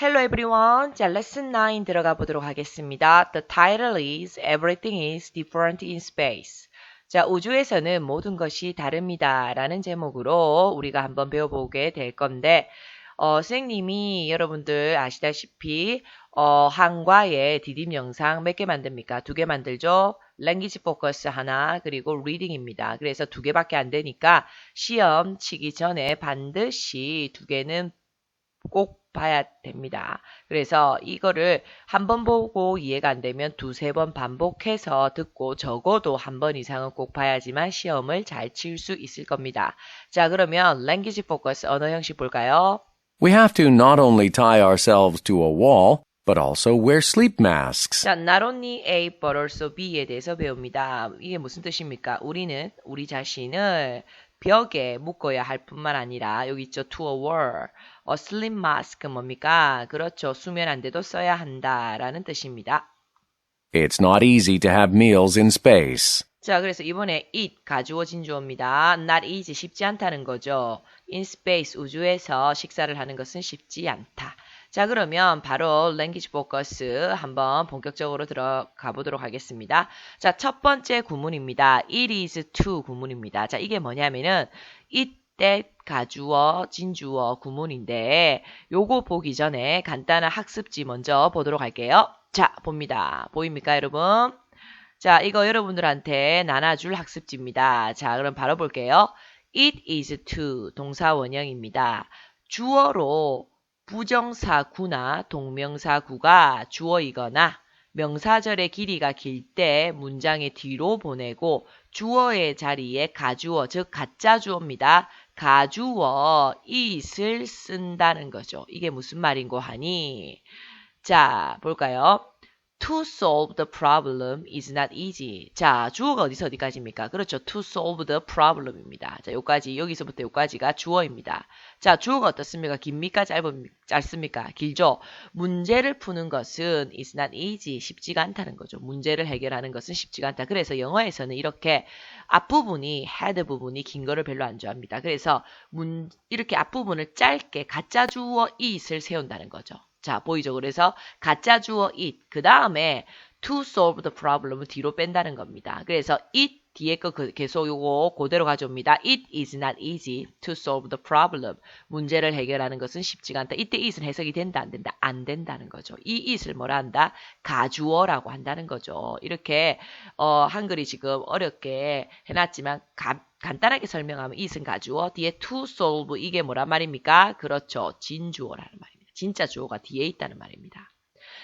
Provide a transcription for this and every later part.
Hello everyone. 자, lesson 9 들어가 보도록 하겠습니다. The title is Everything is different in space. 자, 우주에서는 모든 것이 다릅니다. 라는 제목으로 우리가 한번 배워보게 될 건데, 어, 선생님이 여러분들 아시다시피, 어, 한과의 디딤 영상 몇 개 만듭니까? 두 개 만들죠? 랭귀지 포커스 하나, 그리고 리딩입니다. 그래서 두 개밖에 안 되니까 시험 치기 전에 반드시 두 개는 꼭 봐야 됩니다. 그래서 이거를 한 번 보고 이해가 안 되면 두세 번 반복해서 듣고 적어도 한 번 이상은 꼭 봐야지만 시험을 잘칠수 있을 겁니다. 자, 그러면 랭귀지 포커스 언어 형식 볼까요? We have to not only tie ourselves to a wall, but also wear sleep masks. 자, not only A but also B에 대해서 배웁니다. 이게 무슨 뜻입니까? 우리는 우리 자신을 벽에 묶어야 할 뿐만 아니라 여기 있죠. to a wall. 어, sleep mask 뭡니까? 그렇죠. 수면 안대도 써야 한다라는 뜻입니다. It's not easy to have meals in space. 자, 그래서 이번에 it 가주어진 주어입니다. not easy 쉽지 않다는 거죠. in space 우주에서 식사를 하는 것은 쉽지 않다. 자, 그러면 바로 랭귀지 포커스 한번 본격적으로 들어가 보도록 하겠습니다. 자, 첫 번째 구문입니다. it is to 구문입니다. 자, 이게 뭐냐면은 that 가주어, 진주어 구문인데 요거 보기 전에 간단한 학습지 먼저 보도록 할게요. 자, 봅니다. 보입니까, 여러분? 자, 이거 여러분들한테 나눠줄 학습지입니다. 자, 그럼 바로 볼게요. It is to 동사 원형입니다. 주어로 부정사구나 동명사구가 주어이거나 명사절의 길이가 길 때 문장의 뒤로 보내고 주어의 자리에 가주어, 즉 가짜 주어입니다. 가주어 it을 쓴다는 거죠. 이게 무슨 말인고 하니? 자, 볼까요? To solve the problem is not easy. 자, 주어가 어디서 어디까지입니까? 그렇죠. To solve the problem입니다. 자, 요까지, 여기서부터 요까지가 주어입니다. 자, 주어가 어떻습니까? 깁니까? 짧습니까? 짧습니까? 길죠? 문제를 푸는 것은 is not easy. 쉽지가 않다는 거죠. 문제를 해결하는 것은 쉽지가 않다. 그래서 영어에서는 이렇게 앞부분이 had 부분이 긴 거를 별로 안 좋아합니다. 그래서 문, 이렇게 앞부분을 짧게 가짜 주어 it을 세운다는 거죠. 자, 보이죠? 그래서 가짜 주어 it, 그 다음에 to solve the problem을 뒤로 뺀다는 겁니다. 그래서 it 뒤에 거 그- 계속 요거 그대로 가져옵니다. It is not easy to solve the problem. 문제를 해결하는 것은 쉽지가 않다. 이때 it은 해석이 된다, 안 된다? 안 된다는 거죠. 이 it을 뭐라 한다? 가주어라고 한다는 거죠. 이렇게 어, 한글이 지금 어렵게 해놨지만 가- 간단하게 설명하면 it은 가주어, 뒤에 to solve 이게 뭐란 말입니까? 그렇죠. 진주어라는 말입니다. 진짜 주어가 뒤에 있다는 말입니다.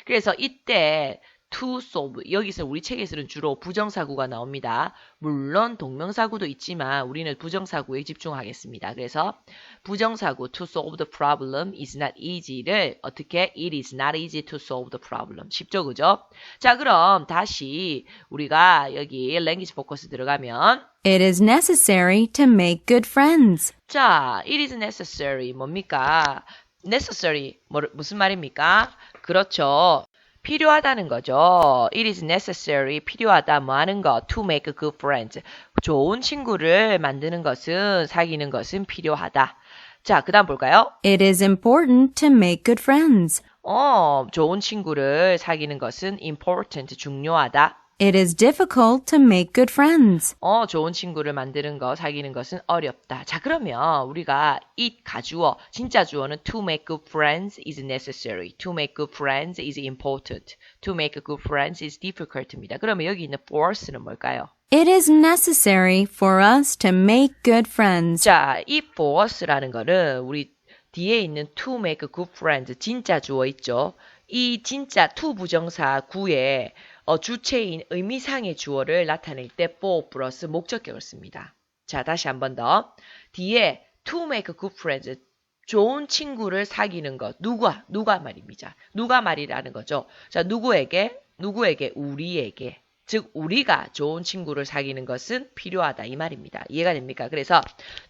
그래서 이때 to solve 여기서 우리 책에서는 주로 부정사구가 나옵니다. 물론 동명사구도 있지만 우리는 부정사구에 집중하겠습니다. 그래서 부정사구 to solve the problem is not easy를 어떻게 it is not easy to solve the problem 쉽죠 그죠? 자 그럼 다시 우리가 여기 랭귀지 포커스 들어가면 It is necessary to make good friends. 자, it is necessary 뭡니까? Necessary 뭐, 무슨 말입니까? 그렇죠. 필요하다는 거죠. It is necessary 필요하다 뭐 하는 거 to make good friends. 좋은 친구를 만드는 것은 사귀는 것은 필요하다. 자, 그다음 볼까요? It is important to make good friends. 어, 좋은 친구를 사귀는 것은 important 중요하다. It is difficult to make good friends. 어, 좋은 친구를 만드는 거, 사귀는 것은 어렵다. 자, 그러면 우리가 it 가주어, 진짜 주어는 to make good friends is necessary. to make good friends is important. to make good friends is difficult입니다. 그러면 여기 있는 force는 뭘까요? It is necessary for us to make good friends. 자, 이 force라는 거는 우리 뒤에 있는 to make good friends, 진짜 주어 있죠? 이 진짜 to 부정사 구에 어, 주체인 의미상의 주어를 나타낼 때 for 플러스 목적격을 씁니다. 자, 다시 한 번 더. 뒤에 to make good friends, 좋은 친구를 사귀는 것. 누가? 누가 말입니다. 누가 말이라는 거죠. 자, 누구에게? 누구에게? 우리에게. 즉, 우리가 좋은 친구를 사귀는 것은 필요하다. 이 말입니다. 이해가 됩니까? 그래서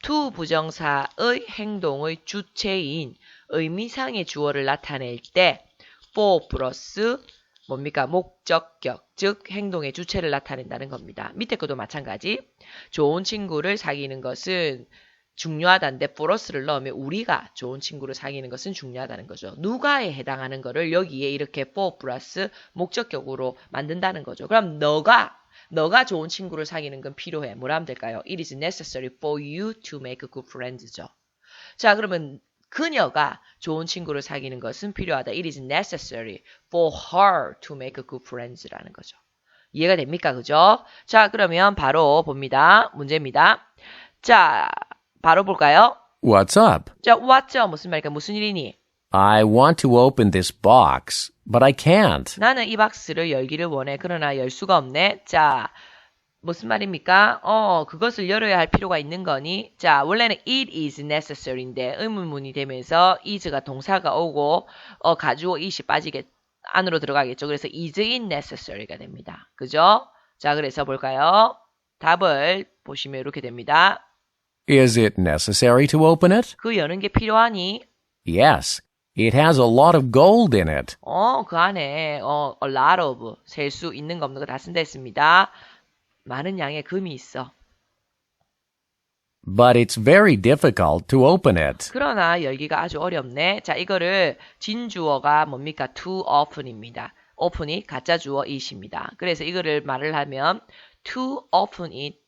to 부정사의 행동의 주체인 의미상의 주어를 나타낼 때 for 플러스 뭡니까? 목적격, 즉 행동의 주체를 나타낸다는 겁니다. 밑에 것도 마찬가지. 좋은 친구를 사귀는 것은 중요하다는데 forus를 넣으면 우리가 좋은 친구를 사귀는 것은 중요하다는 거죠. 누가에 해당하는 거를 여기에 이렇게 for 플러스 목적격으로 만든다는 거죠. 그럼 너가 너가 좋은 친구를 사귀는 건 필요해. 뭐라 하면 될까요? It is necessary for you to make good friends죠. 자, 그러면 그녀가 좋은 친구를 사귀는 것은 필요하다. It is necessary for her to make good friends라는 거죠. 이해가 됩니까? 그죠? 자, 그러면 바로 봅니다. 문제입니다. 자, 바로 볼까요? What's up? 자, what's 무슨 말일까? 무슨 일이니? I want to open this box, but I can't. 나는 이 박스를 열기를 원해. 그러나 열 수가 없네. 자, 무슨 말입니까? 어, 그것을 열어야 할 필요가 있는 거니? 자, 원래는 it is necessary인데 의문문이 되면서 is가 동사가 오고 어, 가주어 it이 빠지게 안으로 들어가겠죠. 그래서 is it necessary가 됩니다. 그죠? 자, 그래서 볼까요? 답을 보시면 이렇게 됩니다. Is it necessary to open it? 그 여는 게 필요하니? Yes. It has a lot of gold in it. 어, 그 안에 어, a lot of 셀 수 있는 거다 쓴다 했습니다. 많은 양의 금이 있어. But it's very difficult to open it. 그러나 열기가 아주 어렵네. 자, 이거를 진주어가 뭡니까? too often입니다. open이 가짜 주어 it입니다. 그래서 이거를 말을 하면 too often it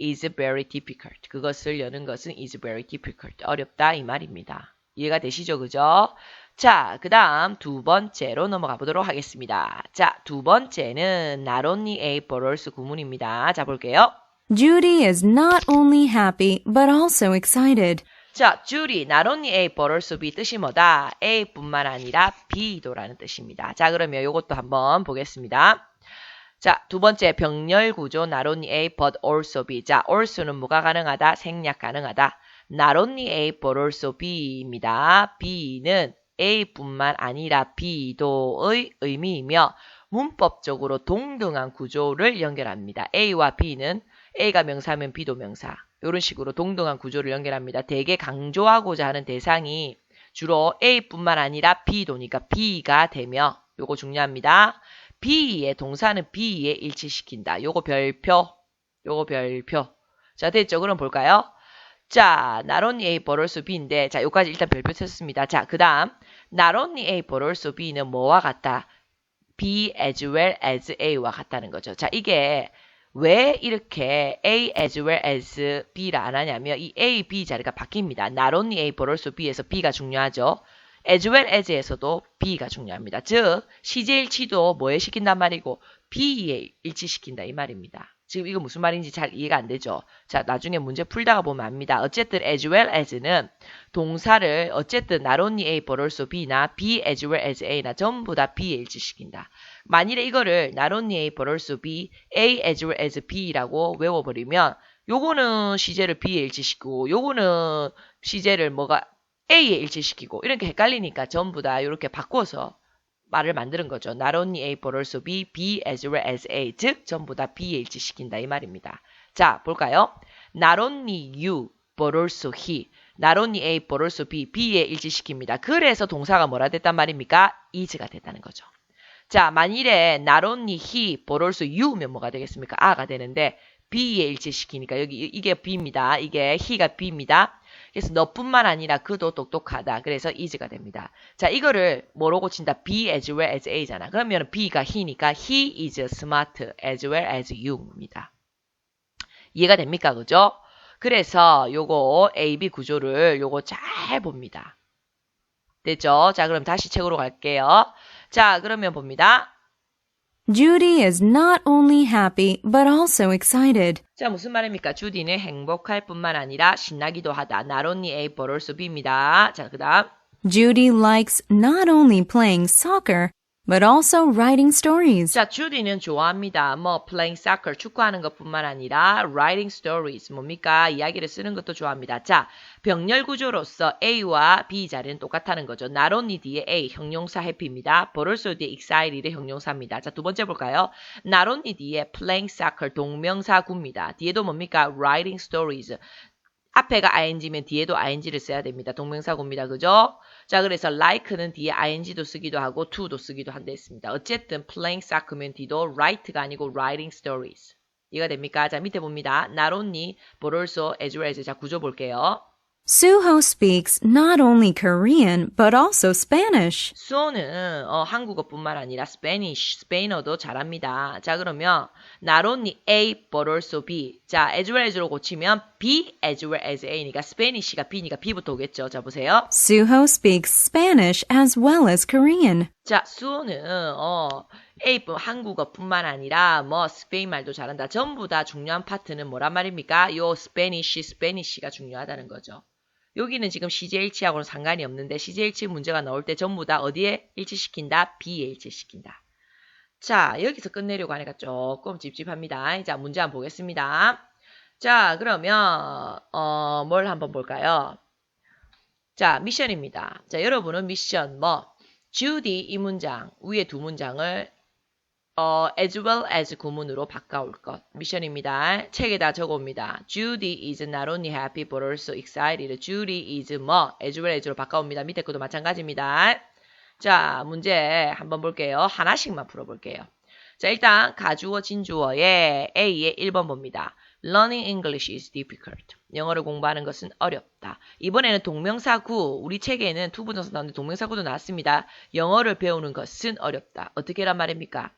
is very difficult. 그것을 여는 것은 is very difficult. 어렵다 이 말입니다. 이해가 되시죠? 그죠? 자, 그 다음 두 번째로 넘어가 보도록 하겠습니다. 자, 두 번째는 not only a also 구문입니다. 자, 볼게요. Judy is not only happy, but also excited. 자, Judy, not only A, also B 뜻이 뭐다? A뿐만 아니라 B도라는 뜻입니다. 자, 그러면 이것도 한번 보겠습니다. 자, 두 번째 병렬 구조 only A, but also B. 자, also는 뭐가 가능하다? 생략 가능하다. only A, but also B입니다. B는 A뿐만 아니라 B도의 의미이며 문법적으로 동등한 구조를 연결합니다. A와 B는 A가 명사면 B도 명사. 이런 식으로 동등한 구조를 연결합니다. 대개 강조하고자 하는 대상이 주로 A뿐만 아니라 B도니까 B가 되며 요거 중요합니다. B의 동사는 B에 일치시킨다. 요거 별표. 요거 별표. 자, 됐죠? 그럼 볼까요? 자, only A but also B인데 자, 요까지 일단 별표 쳤습니다. 자, 그 다음 only A but also B는 뭐와 같다? B as well as A와 같다는 거죠. 자, 이게 왜 이렇게 A as well as B를 안 하냐면 이 A, B 자리가 바뀝니다. not only also B에서 B가 중요하죠. as well as에서도 B가 중요합니다. 즉 시제일치도 뭐에 시킨단 말이고 B에 일치시킨다 이 말입니다. 지금 이거 무슨 말인지 잘 이해가 안 되죠. 자 나중에 문제 풀다가 보면 압니다. 어쨌든 as well as는 동사를 어쨌든 not only A but also B나 B as well as A나 전부 다 B에 일치시킨다. 만일에 이거를 not only A but also B, A as well as B라고 외워버리면 요거는 시제를 B에 일치시키고 요거는 시제를 뭐가 A에 일치시키고 이렇게 헷갈리니까 전부 다 이렇게 바꿔서 말을 만드는 거죠. Not only A but also B, B as well as A 즉 전부 다 B에 일치시킨다 이 말입니다. 자 볼까요? Not only you but also he Not only A but also B, B에 일치시킵니다. 그래서 동사가 뭐라 됐단 말입니까? is가 됐다는 거죠. 자, 만일에 not only he, but also you면 뭐가 되겠습니까? 아가 되는데 B에 일치시키니까 여기 이게 B입니다. 이게 he가 B입니다. 그래서 너뿐만 아니라 그도 똑똑하다. 그래서 is가 됩니다. 자, 이거를 뭐로 고친다? B as well as A잖아. 그러면 B가 he니까 he is smart as well as you입니다. 이해가 됩니까? 그죠? 그래서 요거 A, B 구조를 요거 잘 봅니다. 됐죠? 자, 그럼 다시 책으로 갈게요. 자, 그러면 봅니다. Judy is not only happy, but also excited. 자, 무슨 말입니까? 주디는 행복할 뿐만 아니라 신나기도 하다. Not only A, but also B입니다. 자, 그 다음. Judy likes not only playing soccer, but also writing stories. 자, 주디는 좋아합니다. 뭐, playing soccer, 축구하는 것뿐만 아니라 writing stories, 뭡니까? 이야기를 쓰는 것도 좋아합니다. 자, 병렬 구조로서 A와 B 자리는 똑같다는 거죠. not only 뒤에 A, 형용사 happy입니다. but also 뒤에 excited의 형용사입니다. 자, 두 번째 볼까요? not only 뒤에 playing soccer, 동명사구입니다. 뒤에도 뭡니까? writing stories. 앞에가 ing면 뒤에도 ing를 써야 됩니다. 동명사구입니다. 그죠? 자, 그래서 like는 뒤에 ing도 쓰기도 하고 to도 쓰기도 한다 했습니다. 어쨌든 playing soccer면 뒤도 write가 아니고 writing stories. 이해가 됩니까? 자, 밑에 봅니다. only, but also, as well as. 자, 구조 볼게요. Suho speaks not only Korean but also Spanish. 수호는 어, 한국어뿐만 아니라 스페니쉬, 스페인어도 잘합니다. 자 그러면 not only A but also B. 자 as well as로 고치면 B as well as A니까 스페니쉬가 B니까 B부터 오겠죠. 자 보세요. Suho speaks Spanish as well as Korean. 자 수호는 어, A뿐 한국어뿐만 아니라 뭐 스페인 말도 잘한다. 전부 다 중요한 파트는 뭐란 말입니까? 요 스페니쉬, 스페니쉬가 중요하다는 거죠. 여기는 지금 CJ 일치하고는 상관이 없는데 CJ 일치 문제가 나올 때 전부 다 어디에 일치시킨다? B에 일치시킨다. 자, 여기서 끝내려고 하니까 조금 찝찝합니다. 자, 문제 한번 보겠습니다. 자, 그러면 어, 뭘 한번 볼까요? 자, 미션입니다. 자, 여러분은 미션 뭐 Judy 이 문장 위에 두 문장을 어, as well as 구문으로 바꿔올 것. 미션입니다. 책에다 적어옵니다. Judy is not only happy but also excited. Judy is 뭐 as well as로 바꿔옵니다. 밑에 것도 마찬가지입니다. 자, 문제 한번 볼게요. 하나씩만 풀어볼게요. 자, 일단 가주어 진주어의 A의 1번 봅니다. Learning English is difficult. 영어를 공부하는 것은 어렵다. 이번에는 동명사구, 우리 책에는 투부정사 나오는데 동명사구도 나왔습니다. 영어를 배우는 것은 어렵다. 어떻게란 말입니까?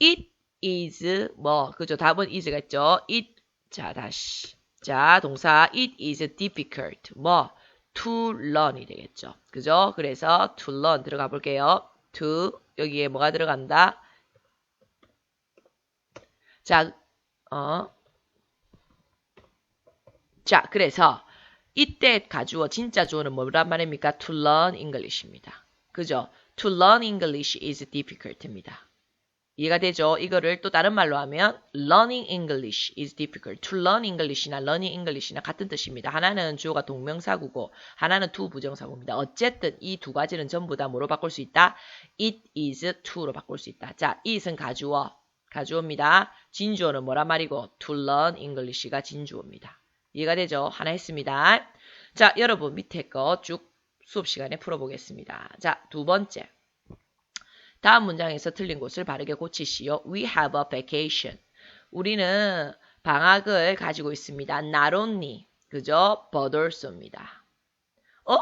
It is 뭐 그죠? 답은 is가 있죠. It 자 다시 자 동사 it is difficult 뭐 to learn이 되겠죠. 그죠? 그래서 to learn 들어가 볼게요. to 여기에 뭐가 들어간다? 자, 어. 자, 그래서 이때 가주어 진짜 주어는 뭐란 말입니까? to learn English입니다. 그죠? to learn English is difficult입니다. 이해가 되죠? 이거를 또 다른 말로 하면 learning English is difficult. to learn English나 learning English나 같은 뜻입니다. 하나는 주어가 동명사구고 하나는 to 부정사구입니다. 어쨌든 이 두 가지는 전부 다 뭐로 바꿀 수 있다? it is to로 바꿀 수 있다. 자, it은 가주어, 가주어입니다. 진주어는 뭐란 말이고 to learn English가 진주어입니다. 이해가 되죠? 하나 했습니다. 자, 여러분 밑에 거 쭉 수업 시간에 풀어보겠습니다. 자, 두 번째. 다음 문장에서 틀린 곳을 바르게 고치시오. We have a vacation. 우리는 방학을 가지고 있습니다. Not only, 그죠? But also입니다. 어?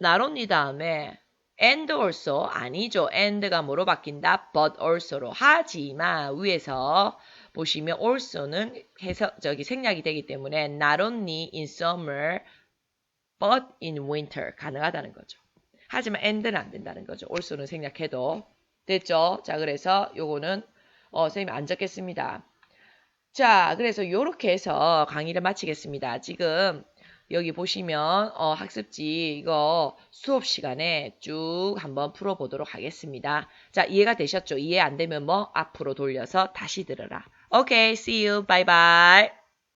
Not only 다음에 and also 아니죠. and가 뭐로 바뀐다? but also로. 하지만 위에서 보시면 also는 해석 저기 생략이 되기 때문에 not only in summer but in winter 가능하다는 거죠. 하지만 and는 안 된다는 거죠. also는 생략해도 됐죠. 자, 그래서 요거는 어, 선생님이 안 적겠습니다. 자, 그래서 요렇게 해서 강의를 마치겠습니다. 지금 여기 보시면 어, 학습지 이거 수업 시간에 쭉 한번 풀어보도록 하겠습니다. 자, 이해가 되셨죠? 이해 안 되면 뭐 앞으로 돌려서 다시 들으라. 오케이, okay, see you. Bye bye.